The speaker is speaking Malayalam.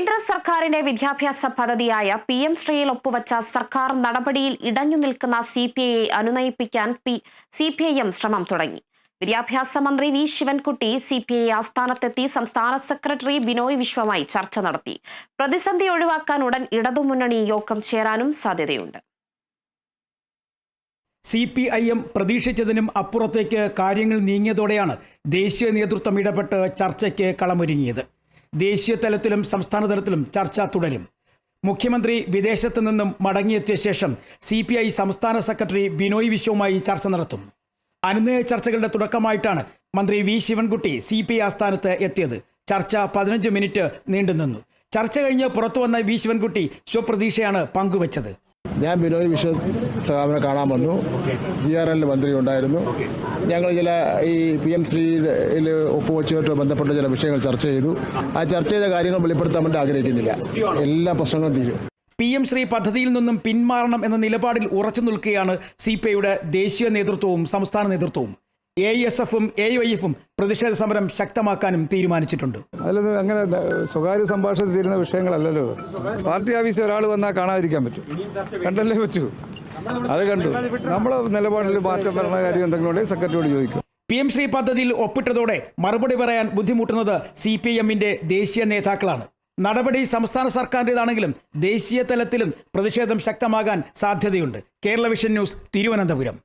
കേന്ദ്ര സർക്കാരിന്റെ വിദ്യാഭ്യാസ പദ്ധതിയായ പി എം ശ്രീയിൽ ഒപ്പുവച്ച സർക്കാർ നടപടിയിൽ ഇടഞ്ഞു നിൽക്കുന്ന സി പി ഐയെ അനുനയിപ്പിക്കാൻ P C P I M ശ്രമം തുടങ്ങി. വിദ്യാഭ്യാസ മന്ത്രി V Sivankutty C P I ആസ്ഥാനത്തെത്തി സംസ്ഥാന സെക്രട്ടറി ബിനോയ് വിശ്വമായി ചർച്ച നടത്തി. പ്രതിസന്ധി ഒഴിവാക്കാൻ ഉടൻ ഇടതുമുന്നണി യോഗം ചേരാനും സാധ്യതയുണ്ട്. സി പി ഐ എം പ്രതീക്ഷിച്ചതിനും അപ്പുറത്തേക്ക് കാര്യങ്ങൾ നീങ്ങിയതോടെയാണ് ദേശീയ നേതൃത്വം ഇടപെട്ട് ചർച്ചയ്ക്ക് കളമൊരുങ്ങിയത്. ദേശീയ തലത്തിലും സംസ്ഥാന തലത്തിലും ചർച്ച തുടരും. മുഖ്യമന്ത്രി വിദേശത്ത് നിന്നും മടങ്ങിയെത്തിയ ശേഷം സി പി ഐ സംസ്ഥാന സെക്രട്ടറി ബിനോയ് വിശ്വവുമായി ചർച്ച നടത്തും. അനുനയ ചർച്ചകളുടെ തുടക്കമായിട്ടാണ് മന്ത്രി V Sivankutty C P I ആസ്ഥാനത്ത് എത്തിയത്. ചർച്ച പതിനഞ്ച് മിനിറ്റ് നീണ്ടുനിന്നു. ചർച്ച കഴിഞ്ഞ് പുറത്തുവന്ന വി ശിവൻകുട്ടി ശുഭപ്രതീക്ഷയാണ് പങ്കുവച്ചത്. ഞാൻ വിനോദ് വിശ്വ സഹാബിനെ കാണാൻ വന്നു. ജി ആർ എല്ലിൽ മന്ത്രി ഉണ്ടായിരുന്നു ഞങ്ങൾ ചില ഈ പി എം ശ്രീയിൽ ഒപ്പുവെച്ചുമായിട്ട് ബന്ധപ്പെട്ട ചില വിഷയങ്ങൾ ചർച്ച ചെയ്തു. ആ ചർച്ച ചെയ്ത കാര്യങ്ങൾ വെളിപ്പെടുത്താൻ വേണ്ടി ആഗ്രഹിക്കുന്നില്ല. എല്ലാ പ്രശ്നങ്ങളും തീരും. പി എം ശ്രീ പദ്ധതിയിൽ നിന്നും പിന്മാറണം എന്ന നിലപാടിൽ ഉറച്ചു നിൽക്കുകയാണ് സി പി ഐയുടെ ദേശീയ നേതൃത്വവും സംസ്ഥാന നേതൃത്വവും. എ എസ് എഫും എ വൈ എഫും പ്രതിഷേധ സമരം ശക്തമാക്കാനും തീരുമാനിച്ചിട്ടുണ്ട്. അതിലത് അങ്ങനെ സ്വകാര്യ സംഭാഷണത്തിൽ തീരുന്ന വിഷയങ്ങളല്ലല്ലോ പാർട്ടി ഓഫീസിൽ ഒരാൾ വന്നാൽ കാണാതിരിക്കാൻ പറ്റും. കണ്ടല്ലേ പറ്റൂ? അത് കണ്ടു. നമ്മളെ നിലപാടിൽ മാറ്റം വരണ കാര്യം എന്തെങ്കിലും സെക്രട്ടറിയോട് ചോദിക്കും. പി എം ശ്രീ പദ്ധതിയിൽ ഒപ്പിട്ടതോടെ മറുപടി പറയാൻ ബുദ്ധിമുട്ടുന്നത് സി പി എമ്മിന്റെ ദേശീയ നേതാക്കളാണ്. നടപടി സംസ്ഥാന സർക്കാരിന്റെതാണെങ്കിലും ദേശീയ തലത്തിലും പ്രതിഷേധം ശക്തമാകാൻ സാധ്യതയുണ്ട്. Kerala vision news Thiruvananthapuram.